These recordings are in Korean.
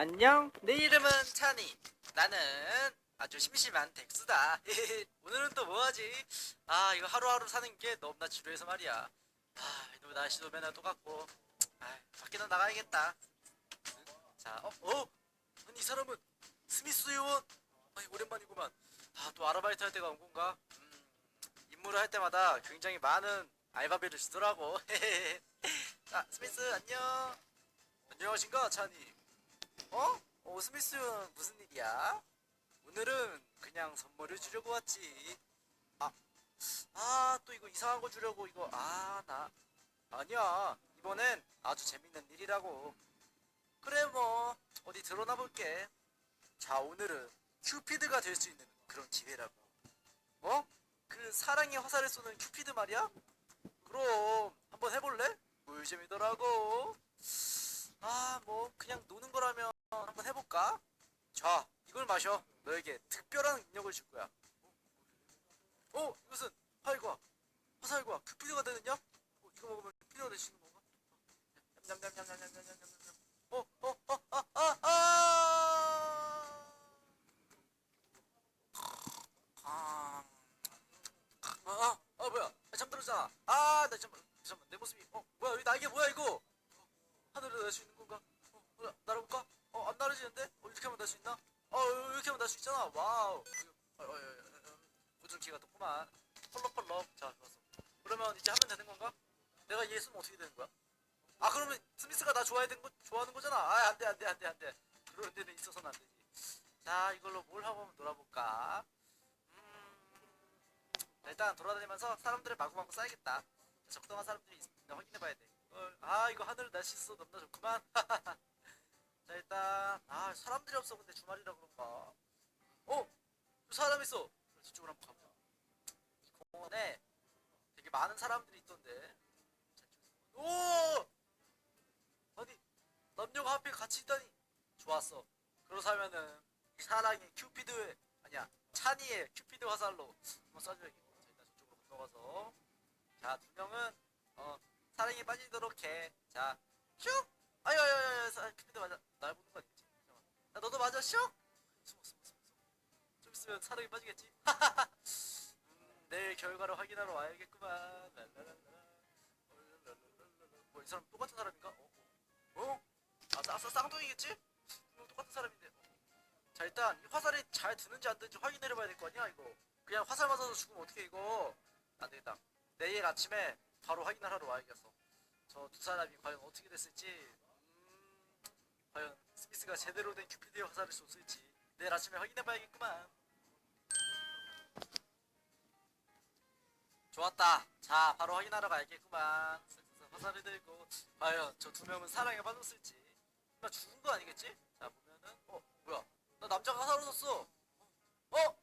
안녕. 내 이름은 찬이. 나는 아주 심심한 덱스다. 오늘은 또 뭐하지? 아 이거 하루하루 사는 게 너무나 지루해서 말이야. 아 이놈의 날씨도 맨날 똑같고. 아 밖에는 나가야겠다. 자, 어, 어? 아니 이 사람은 스미스 요원. 아니 오랜만이구만. 아 또 아르바이트 할 때가 온 건가? 음, 임무를 할 때마다 굉장히 많은 알바비를 주더라고. 자, 스미스 안녕. 안녕하신가, 찬이. 어? 어, 스미스 무슨 일이야? 오늘은 그냥 선물을 주려고 왔지. 아, 아, 또 이거 이상한 거 주려고 이거 아, 나 아니야. 이번엔 아주 재밌는 일이라고. 그래 뭐 어디 드러나 볼게. 자, 오늘은 큐피드가 될 수 있는 그런 기회라고. 어? 그 사랑의 화살을 쏘는 큐피드 말이야? 그럼 한번 해볼래? 꿀잼이더라고. 아, 뭐 그냥 노는 거라면 한번 해볼까? 자, 이걸 마셔. 너에게 특별한 능력을 줄 거야. 어, 이것은 활과 화살과 큐피드가 되느냐? 어, 이거 먹으면 수 있는 건가? 냠냠냠냠냠냠냠냠냠. 어, 어, 어, 아, 아, 아. 아, 아, 아, 뭐야? 아, 잠들었잖아. 아, 나 잠깐, 잠깐, 내 모습이, 어, 뭐야? 여기 날개 뭐야 이거? 하늘을 날수 있는 건가? 어? 날아볼까? 어, 안 날아지는데? 어, 이렇게 하면 날 수 있나? 어, 이렇게 하면 날 수 있잖아. 와우. 어, 어, 어, 어, 우주기가 떴구만. 펄럭펄럭. 자, 좋았어. 그러면 이제 하면 되는 건가? 내가 얘 쓰면 어떻게 되는 거야? 아, 그러면 스미스가 나 좋아해 된 거, 좋아하는 거잖아. 아, 안 돼, 안 돼, 안 돼, 안 돼. 그런 데는 있어서는 안 되지. 자, 이걸로 뭘 하고 한번 놀아볼까? 음, 자, 일단 돌아다니면서 사람들을 마구마구. 자, 적당한 사람들이 있나 확인해봐야 돼. 아, 이거 하늘 날씨 있어 너무나 좋구만. 자, 일단 아, 사람들이 없어. 근데 주말이라 그런가? 어, 또 사람 있어. 저쪽으로 한번 가보자. 이 공원에 되게 많은 사람들이 있던데. 오, 아니 남녀가 하필 같이 있다니. 좋았어. 그렇다면은 이 사랑의 큐피드의 아니야 찬이의 큐피드 화살로 한번 쏴줘야겠고. 자, 일단 저쪽으로 건너가서. 자, 두 명은 어 사랑에 빠지도록 해. 자, 슉! 아유, 아유, 아유, 아유, 사- 큐피드 맞아. 날 보는 거 아니겠지? 잠깐만. 야, 너도 맞아, 슉! 숨어, 숨어, 숨어, 숨어. 좀 있으면 사랑에 빠지겠지? 음, 내일 결과를 확인하러 와야겠구만. 랄랄랄라. 랄랄랄랄라. 뭐, 이 사람 똑같은 사람인가? 어? 어? 어? 아, 싸, 싸, 쌍둥이겠지? 음, 똑같은 사람인데. 어. 자, 일단 이 화살이 잘 드는지 안 드는지 확인해 봐야 될 거 아니야, 이거. 그냥 화살 맞아서 죽으면 어떻게 이거. 안 되겠다. 내일 아침에 바로 확인을 하러 와야겠어. 저 두 사람이 과연 어떻게 됐을지, 음, 과연 스미스가 제대로 된 큐피드의 화살을 쏘을지 내일 아침에 확인해봐야겠구만. 좋았다. 자, 바로 확인하러 가야겠구만. 쓱쓱 화살을 들고 과연 저 두 명은 사랑에 빠졌을지. 나 죽은 거 아니겠지? 자, 보면은 어, 뭐야? 나 남자가 사라졌어. 어?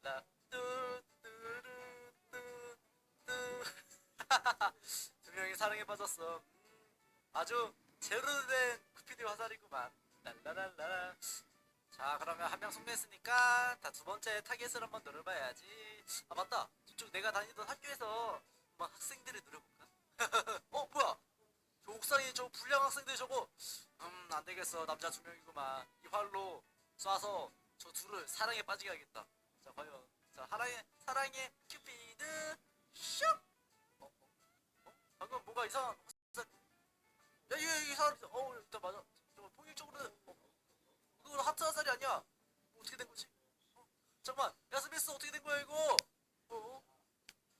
나 뚜뚜루뚜뚜 두 명이 사랑에 빠졌어. 음, 아주 제대로 된 쿠피드 화살이구만. 랄라랄라. 자, 그러면 한명 속냈으니까 다 두 번째 타겟을 한번 노려봐야지. 아 맞다. 저쪽 내가 다니던 학교에서 막 학생들을 노려볼까? 어 뭐야? 저 옥상에 저 불량 학생들 저거 음 안 되겠어 남자 두 명이구만 이 활로 쏴서 저 둘을 사랑에 빠지게 하겠다 자 과연 자 사랑의 사랑의 큐피드 슉 어, 어, 어? 방금 뭔가 이상한 야 이거 이거 사람 어 일단 맞아 14살이 아니야. 뭐 어떻게 된 거지? 어? 잠깐만, 야스미스 어떻게 된 거야 이거? 어? 어?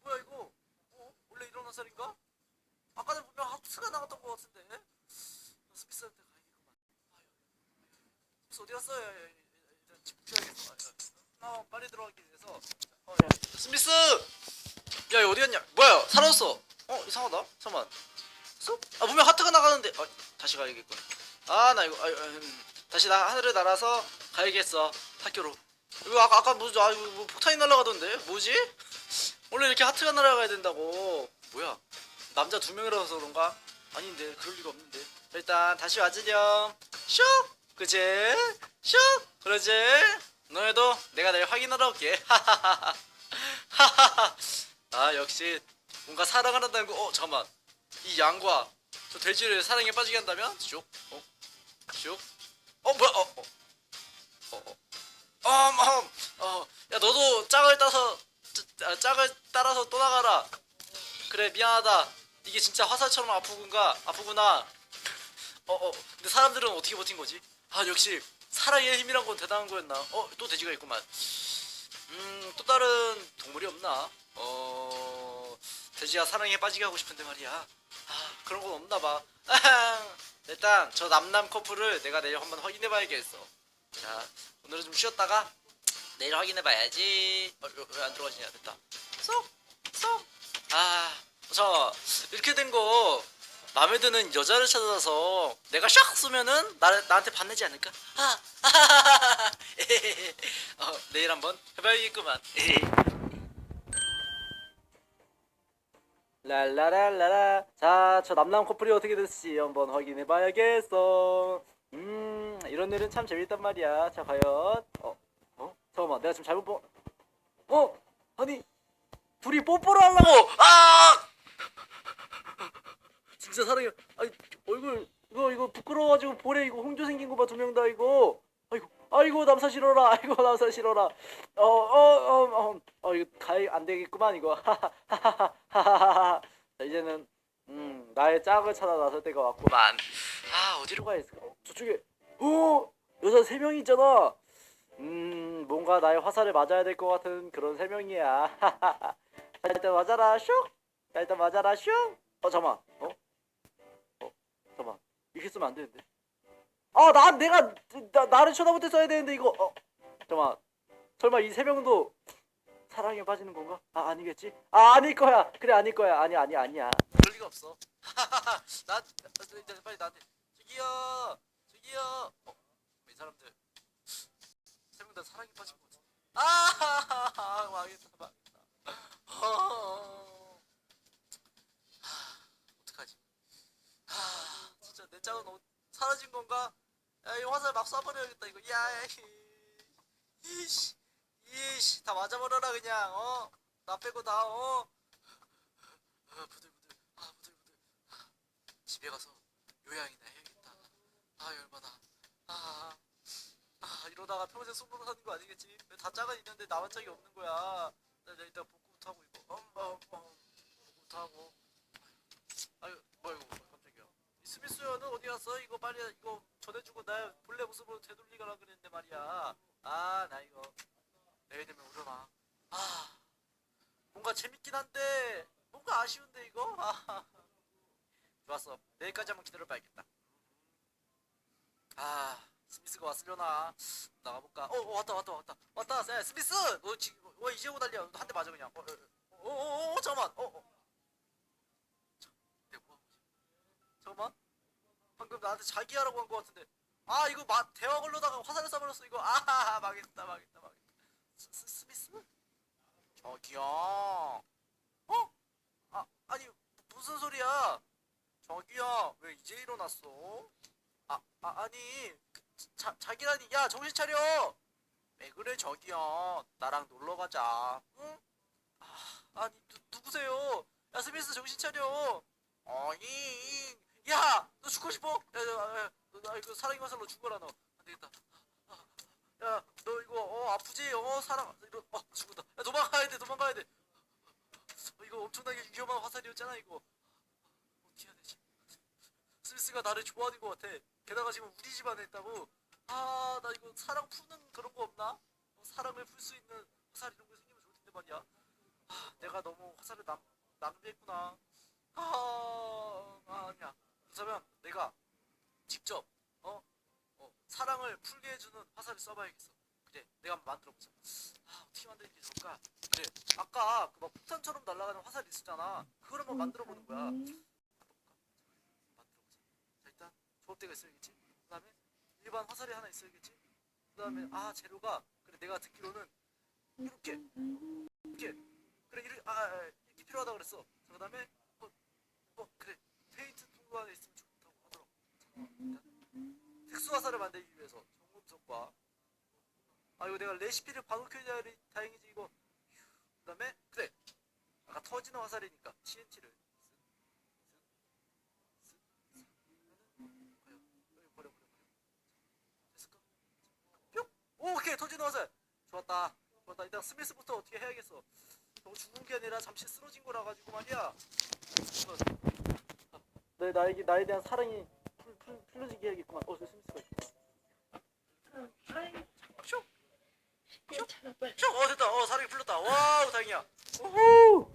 뭐야 이거? 어? 원래 일어난 살인가? 아까 전 분명 하트가 나갔던 거 같은데. 야스미스한테 가야겠구만. 야스미스 어디 갔어? 야, 야, 야, 야, 일단 집 구해야겠어. 야, 야. 나 빨리 들어가기 위해서. 어, 야. 스미스! 야, 이거 어디 갔냐? 뭐야, 사라졌어. 어, 이상하다. 잠깐만. 아, 분명 하트가 나가는데. 아, 다시 가야겠군. 아, 나 이거. 아, 아, 음. 다시 나 하늘을 날아서 가야겠어 학교로. 이거 아까 아까 뭐지 아 이거 뭐 폭탄이 날아가던데? 뭐지? 원래 이렇게 하트가 날아가야 된다고. 뭐야? 남자 두 명이라서 그런가? 아닌데 그럴 리가 없는데. 일단 다시 와주렴 슉! 그지 슉! 그러지 너희도 내가 내일 확인하러 올게. 하하하하. 하하하 아 역시 뭔가 사랑을 한다는 거 어 잠깐만. 이 양과 저 돼지를 사랑에 빠지게 한다면? 슉. 어? 슉 어 뭐야 어 어. 어, 어, 음, 음, 어, 야 너도 짝을 따서 짜- 아, 짝을 따라서 떠나가라. 그래 미안하다. 이게 진짜 화살처럼 아프군가 아프구나. 어, 어, 근데 사람들은 어떻게 버틴 거지? 아 역시 사랑의 힘이란 건 대단한 거였나? 어, 또 돼지가 있구만. 음, 또 다른 동물이 없나? 어, 돼지가 사랑에 빠지게 하고 싶은데 말이야. 아, 그런 건 없나 봐. 일단 저 남남 커플을 내가 내일 한번 확인해 봐야겠어. 자, 오늘은 좀 쉬었다가 내일 확인해 봐야지. 어, 왜안 들어가지냐? 됐다. 쏙, 쏙. 아, 저 이렇게 된 거 마음에 드는 여자를 찾아서 내가 샥 쏘면은 나 나한테 반내지 않을까? 아, 어, 내일 한번 해봐야겠구만. 랄라랄라라. 자, 저 남남 커플이 어떻게 됐지 한번 확인해 봐야겠어. 음, 이런 일은 참 재밌단 말이야. 자, 과연 어, 어, 잠깐만, 내가 지금 잘못 보. 어, 아니, 둘이 뽀뽀를 하려고. 아! 진짜 사랑해. 아니, 얼굴 이거 이거 부끄러워가지고 볼에 이거 홍조 생긴 거 봐 두 명 다 이거. 아이고, 남사 싫어라. 아이고 남사 싫어라. 어, 어, 어, 어, 어 이거 가이 안 되겠구만 이거. 하하하하하하. 자, 이제는 음 나의 짝을 찾아 나설 때가 왔구만. 아 어디로 가야 했을까? 어, 저쪽에 오 여자 세명 있잖아. 음 뭔가 나의 화살을 맞아야 될 것 같은 그런 세 명이야. 자 일단 맞아라 슉. 자 일단 맞아라 슉. 어 잠만. 어? 어 잠만. 이렇게 쓰면 안 되는데. 아나 내가 나, 나를 쳐다볼 때 써야 되는데 이거. 어 잠만. 설마 이 세 명도 사랑에 빠지는 건가? 아 아니겠지? 아 아닐 거야. 그래 아닐 거야. 아니 아니 아니야. 그럴 리가 없어. 나, 나 빨리 나한테 저기요 저기요. 어, 이 사람들 세 명 다 사랑에 빠진 거 같아. 아 망했다 망했다. 어. 하, 어떡하지? 하, 진짜 내 짝은 어, 사라진 건가? 야, 이 화살 막 쏴버려야겠다 이거. 야, 야, 이, 이씨, 이씨, 다 맞아버려라 그냥. 어, 나 빼고 다 어. 아, 부들부들, 아, 부들부들. 아, 집에 가서 요양이나 해야겠다. 아, 열받아. 아, 아, 이러다가 평생 숨으로 사는 거 아니겠지? 왜 다 짝은 있는데 나만 짝이 없는 거야? 나, 나 일단 복구부터 하고 이거. 음, 음, 음. 복구부터 하고. 아유, 뭐야 이거 깜짝이야. 이 스미스 는 어디 갔어? 이거 빨리 이거 전해주고 나 본래 모습으로 되돌리거라 그랬는데 말이야. 아, 나 이거 내일 되면 울어나. 아, 뭔가 재밌긴 한데 뭔가 아쉬운데 이거. 아, 좋았어. 내일까지 한번 기다려봐야겠다. 아, 스미스가 왔으려나? 나가볼까? 어, 어 왔다 왔다 왔다 왔다. 야, 스미스, 너 지금 왜 이제 난리야? 한대 맞아 그냥. 어, 어, 어, 어, 어, 잠깐만. 어, 어. 내가 뭐? 잠깐만. 방금 나한테 자기 하라고 한거 같은데. 아 이거 마, 대화 걸려다가 화살을 쏴버렸어 이거. 아 망했다 망했다 망했다. 스, 스, 스미스? 저기요. 어? 아 아니 무슨 소리야? 저기요 왜 이제 일어났어? 아, 아 아니 그, 자, 자기라니 야 정신 차려. 왜 그래 저기요 나랑 놀러 가자. 응? 아, 아니 누, 누구세요? 야 스미스 정신 차려. 아니 야 너 죽고 싶어? 야, 야, 야, 너, 나 이거 사랑의 화살로 죽어라 너. 안 되겠다. 아, 야너 이거 어 아프지? 어 사랑 이거 어 죽는다. 야 도망가야 돼 도망가야 돼. 어, 이거 엄청나게 위험한 화살이었잖아 이거. 어떻게 해야 되지? 스미스가 나를 좋아하는 것 같아. 게다가 지금 우리 집안에 있다고. 아 나 이거 사랑 푸는 그런 거 없나? 어, 사랑을 풀 수 있는 화살 이런 거 생기면 좋을 텐데 말이야. 아, 내가 너무 화살을 낭, 낭비했구나. 아, 아 아니야. 그렇다면 내가 직접 어, 어 사랑을 풀게 해주는 화살을 써봐야겠어. 그래, 내가 한번 만들어보자. 아 어떻게 만드는 게 좋을까? 그래, 아까 그 막 폭탄처럼 날아가는 화살 있었잖아. 그걸 한번 만들어보는 거야. 만들어보자. 자 일단 조합대가 있어야겠지. 그 다음에 일반 화살이 하나 있어야겠지. 그 다음에 아 재료가 그래 내가 듣기로는 이렇게 이렇게 그래 이렇게 아, 아 이렇게 필요하다 그랬어. 자, 그다음에 뭐, 뭐 그래 페인트 통도 안에 있으면 좋다고 하더라고. 잠깐만, 일단 특 수 화살을 만들기 위해서 정금석과 아 이거 내가 레시피를 봐놓겨야 다행이지 이거. 그 다음에 그래 아까 터지는 화살이니까 TNT를 버려. 됐어. 있는 화살 좋았다 좋았다 일단 스미스부터 어떻게 해야겠어 저거 죽은 게 아니라 잠시 쓰러진 거라 가지고 말이야 내 나에게 나에 대한 사랑이 풀, 풀, 풀려지게 해야겠구만 어 저 스미스가 있구나 슉! 슉! 어 됐다. 어 사랑이 풀렸다. 와우 다행이야. 오호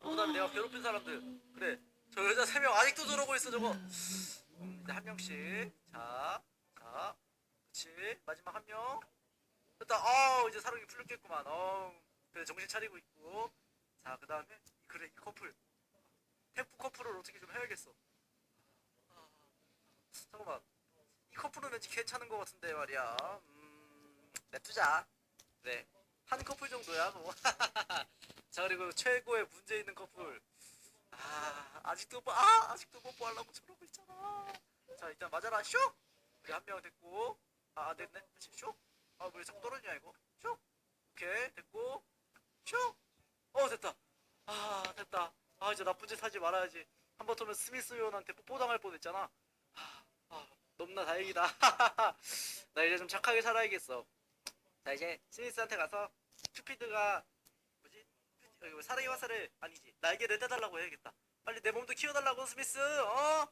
그 다음에 내가 괴롭힌 사람들. 그래. 저 여자 세 명 아직도 저러고 있어 저거. 음, 이제 한 명씩. 자, 자, 그치. 마지막 한 명. 됐다. 어 이제 사랑이 풀렸겠구만. 어 그래 정신 차리고 있고. 자 그 다음에 그래 이 커플. 템프 커플을 어떻게 좀 해야겠어. 아, 잠깐만. 이 커플은 왠지 괜찮은 것 같은데 말이야. 음 냅두자. 그래 한 커플 정도야 뭐. 자 그리고 최고의 문제 있는 커플. 아 아직도 뭐, 아 아직도 뽀뽀하려고 저러고 있잖아. 자 일단 맞아라. 슉! 우리 한 명 됐고. 아 안 됐네. 그치 슉아왜 자꾸 떨어지냐 이거? 슉! 오케이. 됐고. 슉어 됐다. 아 됐다. 아 이제 나쁜 짓 하지 말아야지. 한 번 더면 스미스 요원한테 뽀뽀당할 뻔했잖아 너무나 다행이다. 나 이제 좀 착하게 살아야겠어. 자 이제 스미스한테 가서 큐피드가 뭐지? 뭐 사랑의 화살을 아니지. 날개를 떼달라고 해야겠다. 빨리 내 몸도 키워달라고 스미스. 어